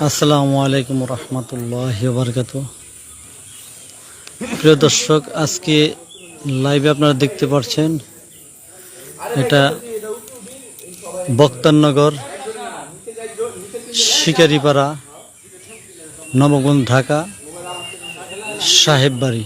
আসসালামু আলাইকুম রহমতুল্লাহ বরকাত প্রিয় দর্শক, আজকে লাইভে আপনারা দেখতে পাচ্ছেন এটা বক্তারনগর শিকারিপাড়া নবগঞ্জ ঢাকা সাহেব বাড়ি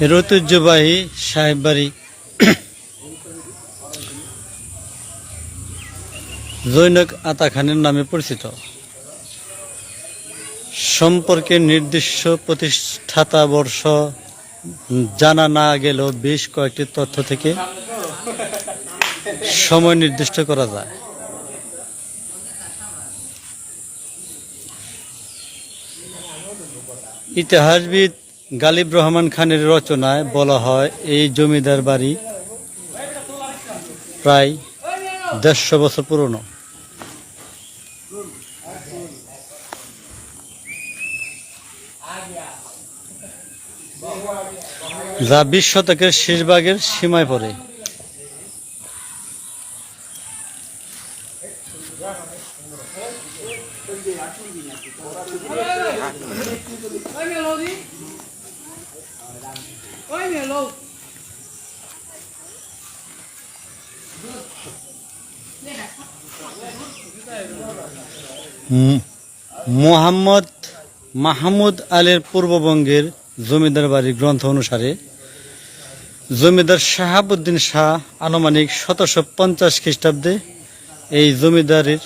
ঐতিহ্যবাহী সাহেব বাড়ি। জৈনক আতা খানের নামে পরিচিত। সম্পর্কে নির্দিষ্ট প্রতিষ্ঠাতা বর্ষ জানা না গেলেও বেশ কয়েকটি তথ্য থেকে সময় নির্দিষ্ট করা যায়। ইতিহাসবিদ গালিব রহমান খানের রচনায় বলা হয়, এই জমিদার বাড়ি প্রায় দেড়শো বছর পুরনো। যা বিশ শতকের শেষ ভাগের সীমায় পড়ে। মোহাম্মদ মাহমুদ আলীর পূর্ববঙ্গের জমিদার বাড়ি গ্রন্থ অনুসারে জমিদার শাহাবুদ্দিন শাহ আনুমানিক সতেরোশো পঞ্চাশ খ্রিস্টাব্দে এই জমিদারির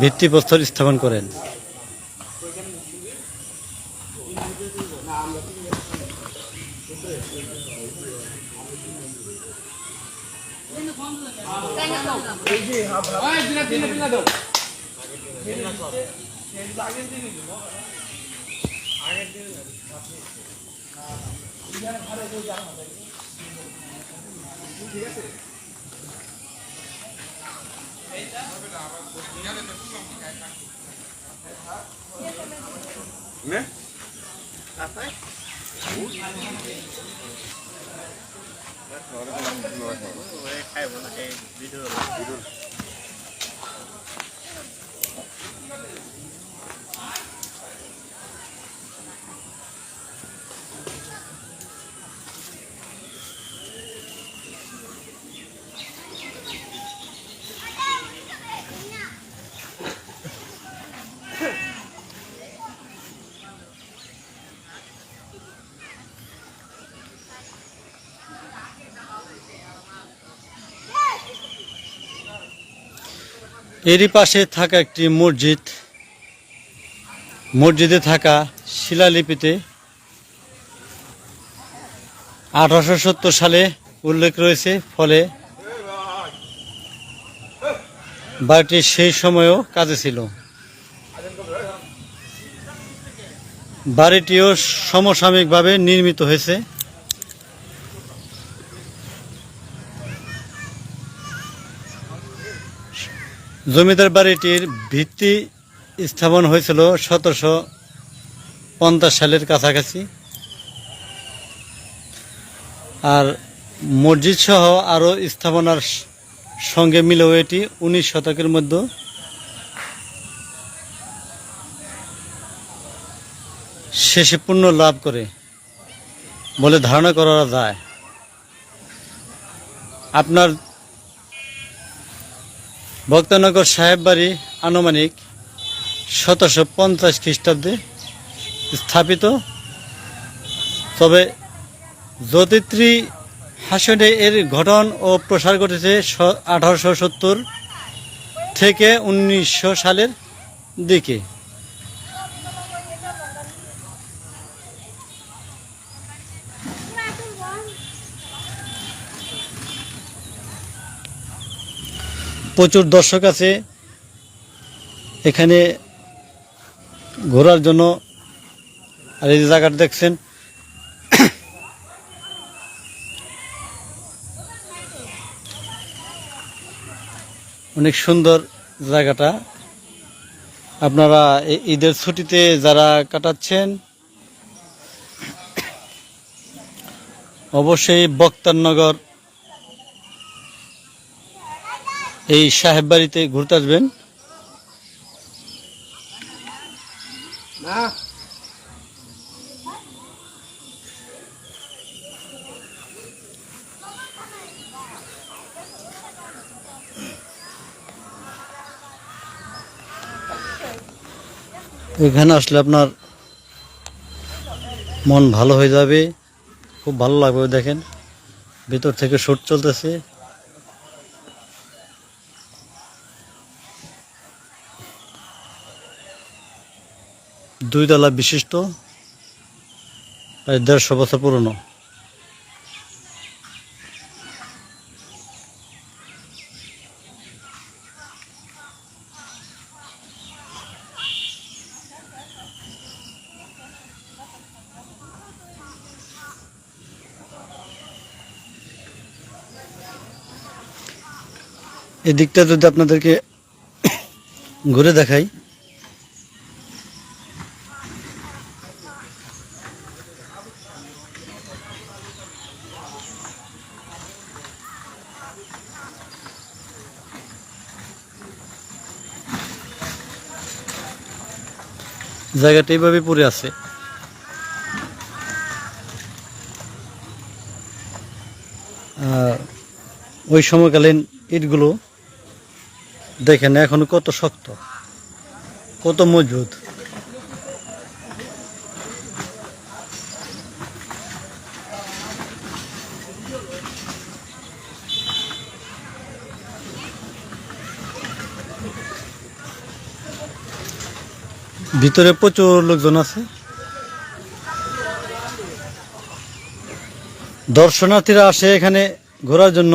ভিত্তিপ্রস্তর স্থাপন করেন। আগের দিন ঠিক আছে Ne? Ôi pina pina pina দাও এরই পাশে থাকা একটি মসজিদ। মসজিদে থাকা শিলালিপিতে আঠারোশো সত্তর সালে উল্লেখ রয়েছে, ফলে বাড়িটি সেই সময়ও কাজে ছিল। বাড়িটিও সমসাময়িকভাবে নির্মিত হয়েছে। জমিদার বাড়িটির ভিত্তি স্থাপন হয়েছিল সতেরোশো পঞ্চাশ সালের কাছাকাছি। আর মসজিদ সহ আরও স্থাপনার সঙ্গে মিলেও এটি উনিশ শতকের মধ্যে। শেষে পূর্ণ লাভ করে বলে ধারণা করা যায়। আপনার ভক্তনগর সাহেব বাড়ি আনুমানিক সতেরোশো পঞ্চাশ খ্রিস্টাব্দে স্থাপিত। তবে জ্যোতিত্রী হাসনে এর গঠন ও প্রসার ঘটেছে আঠারোশো সত্তর থেকে উনিশশো সালের দিকে। প্রচুর দর্শক আছে। এখানে ঘোরার জন্য আর এই জায়গাটা দেখছেন। অনেক সুন্দর জায়গাটা। আপনারা ঈদের ছুটিতে যারা কাটাচ্ছেন, অবশ্যই বক্তারনগর এই সাহেব বাড়িতে ঘুরতে আসবেন? এখানে আসলে আপনার মন ভালো হয়ে যাবে খুব ভালো লাগবে দেখেন। ভিতর থেকে শুট চলতেছে। দুই তলা বিশিষ্ট প্রায় দেড়শো বছর পুরনো। এই দিকটা যদি আপনাদেরকে ঘুরে দেখাই জায়গাটা এইভাবে পড়ে আছে। ওই সময়কালীন ইটগুলো দেখেন এখন কত শক্ত কত মজবুত। ভিতরে প্রচুর লোকজন আছে। দর্শনার্থীরা আসে এখানে ঘোরার জন্য।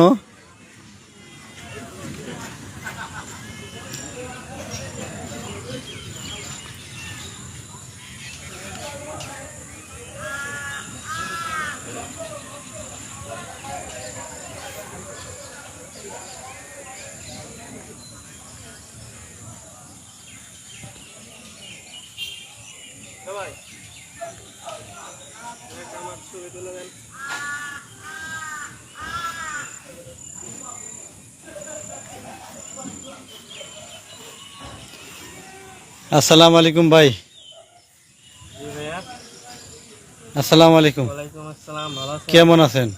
আসসালামু আলাইকুম ভাই। আসসালামু আলাইকুম। আসসালাম কেমন আছেন?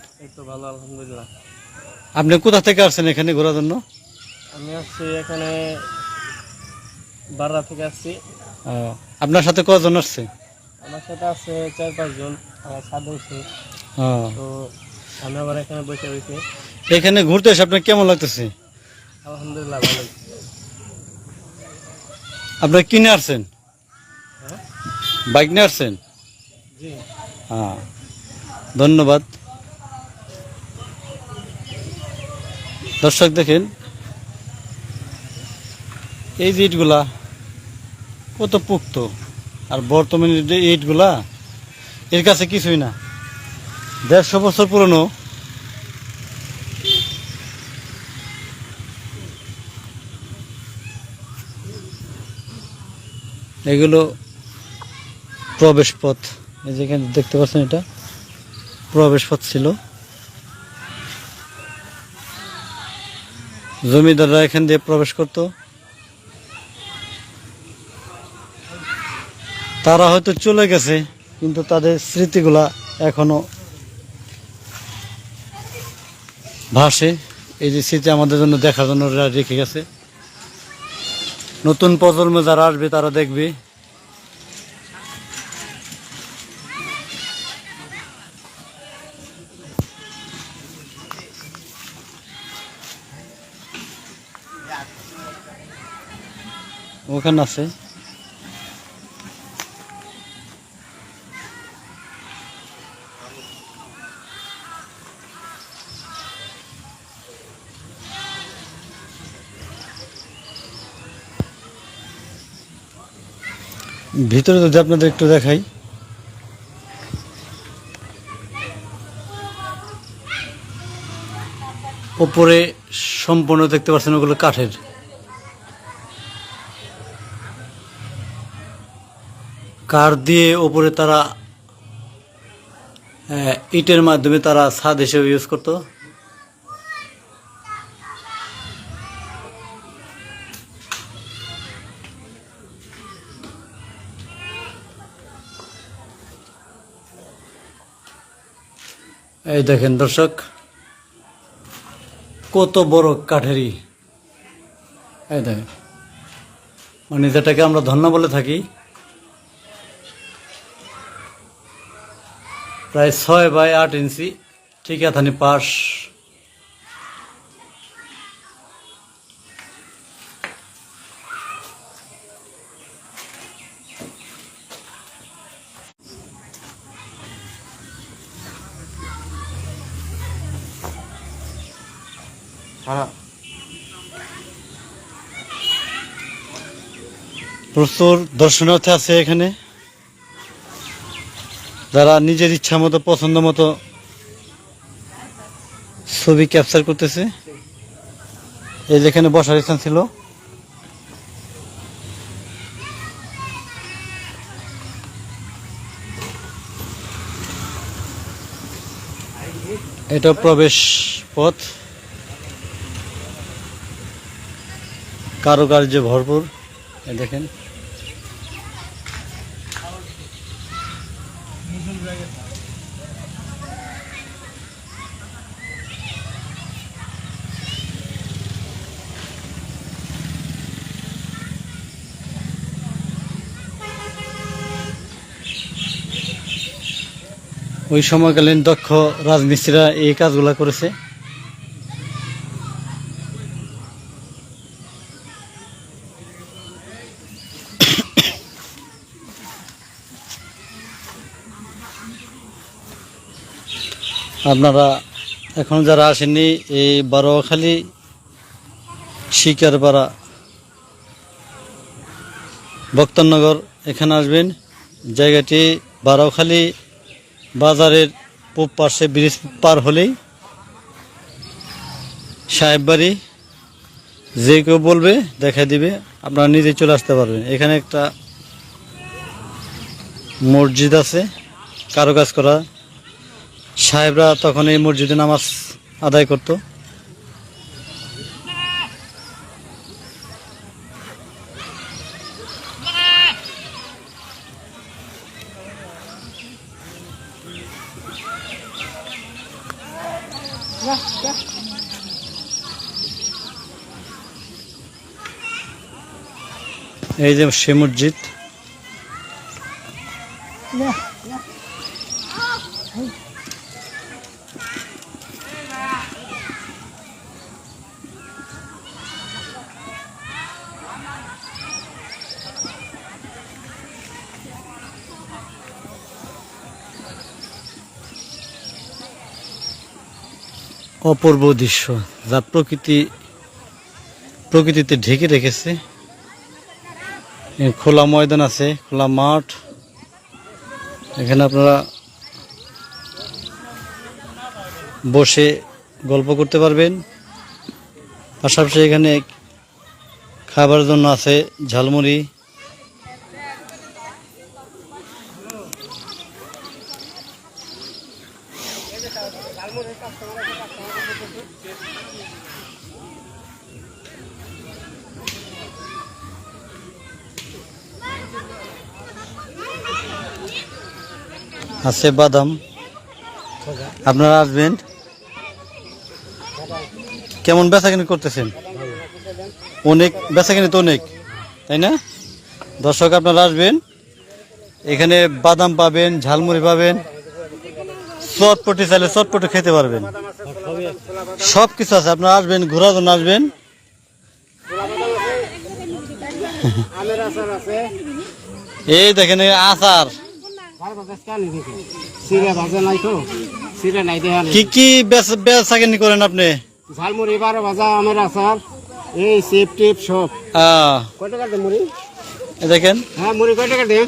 আপনি কোথা থেকে আসছেন এখানে ঘোরার জন্য? আমি আসছি এখানে বাররা থেকে আসছি। আপনার সাথে কজন আসছে? আমার সাথে আছে চার পাঁচজন তো আমি আবার এখানে বসে রয়েছি। এখানে ঘুরতে এসে আপনার কেমন লাগতেছে? আলহামদুলিল্লাহ ভালো আপনার কিনে আসছেন? হ্যাঁ বাইক নিয়ে আসছেন? হ্যাঁ। ধন্যবাদ। দর্শক দেখেন এই যে ইটগুলা কত পুক্ত আর বর্তমানে যে ইটগুলা এর কাছে কিছুই না। দেড়শো বছর পুরনো এগুলো প্রবেশ পথ এই যেখানে দেখতে পাচ্ছেন এটা? প্রবেশ পথ ছিল। জমিদাররা এখান দিয়ে প্রবেশ করত। তারা হয়তো চলে গেছে, কিন্তু তাদের স্মৃতিগুলা এখনও ভাসে। এই যে স্মৃতি আমাদের জন্য দেখার জন্য রেখে গেছে। নতুন প্রজন্ম যারা আসবে তারা দেখবে। ওখানে আছে। ভিতরে যদি আপনাদের একটু দেখাই। ওপরে সম্পূর্ণ দেখতে পাচ্ছেন ওগুলো কাঠের। কাঠ দিয়ে ওপরে তারা ইটের মাধ্যমে তারা ছাদ হিসেবে ইউজ করতো। এই দেখেন দর্শক, কত বড় কাঠেরি এই দেখেন মানে যেটাকে আমরা ধন্য বলে থাকি। প্রায় ছয় বাই আট ইঞ্চি ঠিক আথানি পাশ প্রচুর দর্শনার্থী আছে এখানে। যারা নিজের ইচ্ছা মতো, পছন্দ মতো ছবি ক্যাপচার করতেছে। এই যেখানে বসার স্থান ছিল। এটা প্রবেশ পথ। কারুকার্য ভরপুর। দেখেন। ওই সময়কালীন দক্ষ রাজমিস্ত্রিরা এই কাজগুলা করেছে। আপনারা এখন যারা আসেননি, এই বারোখালি শিকারপাড়া ভক্তনগর এখানে আসবেন। জায়গাটি বারোখালি বাজারের পূব পাশে ব্রিজ পার হলেই সাহেব বাড়ি যে কেউ বলবে দেখা দিবে, আপনারা নিজে চলে আসতে পারবেন। এখানে একটা মসজিদ আছে কারও কাজ করা। সাহেবরা তখন এই মসজিদে নামাজ আদায় করত। এই যে সে মসজিদ। অপূর্ব দৃশ্য যা প্রকৃতি, প্রকৃতিতে ঢেকে রেখেছে। খোলা ময়দান আছে, খোলা মাঠ। এখানে আপনারা বসে গল্প করতে পারবেন। পাশাপাশি এখানে খাবার জন্য আছে ঝালমুড়ি। আছে বাদাম। আপনারা আসবেন? কেমন বেচাকিনি করতেছেন? অনেক, বেচাকিনি তো অনেক, তাই না? দর্শক, আপনারা আসবেন। এখানে বাদাম পাবেন, ঝালমুড়ি পাবেন। চটপটি চাইলে চটপটি খেতে পারবেন। সব কিছু আছে আপনারা আসবেন ঘোরার জন্য আসবেন। এই দেখেন আচার। কি কি বেচ- করেন আপনি? ঝালমুড়ি বারো ভাজা আমের আচার এই সেপ টেপ সব। কয় টাকা দেন মুড়ি? দেখেন। হ্যাঁ মুড়ি কয় টাকা দেন?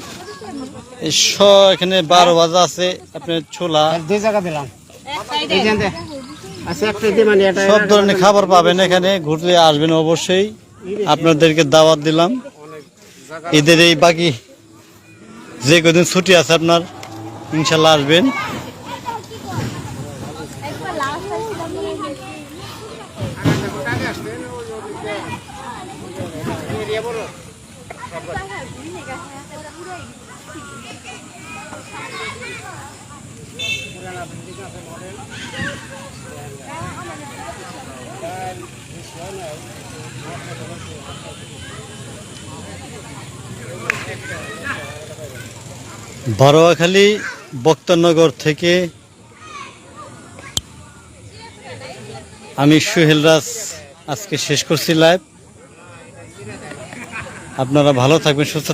এখানে বারো বাজা আছে আপনার ছোলা দুই জায়গা দিলাম। আচ্ছা মানে সব ধরনের খাবার পাবেন এখানে ঘুরতে আসবেন অবশ্যই। আপনাদেরকে দাওয়াত দিলাম। এদের এই বাকি যে কদিন ছুটি আছে আপনার ইনশাল্লাহ আসবেন। বারোয়াখালী বক্তানগর থেকে আমি সুহেল রাজ আজকে শেষ করছি লাইভ আপনারা ভালো থাকবেন সুস্থ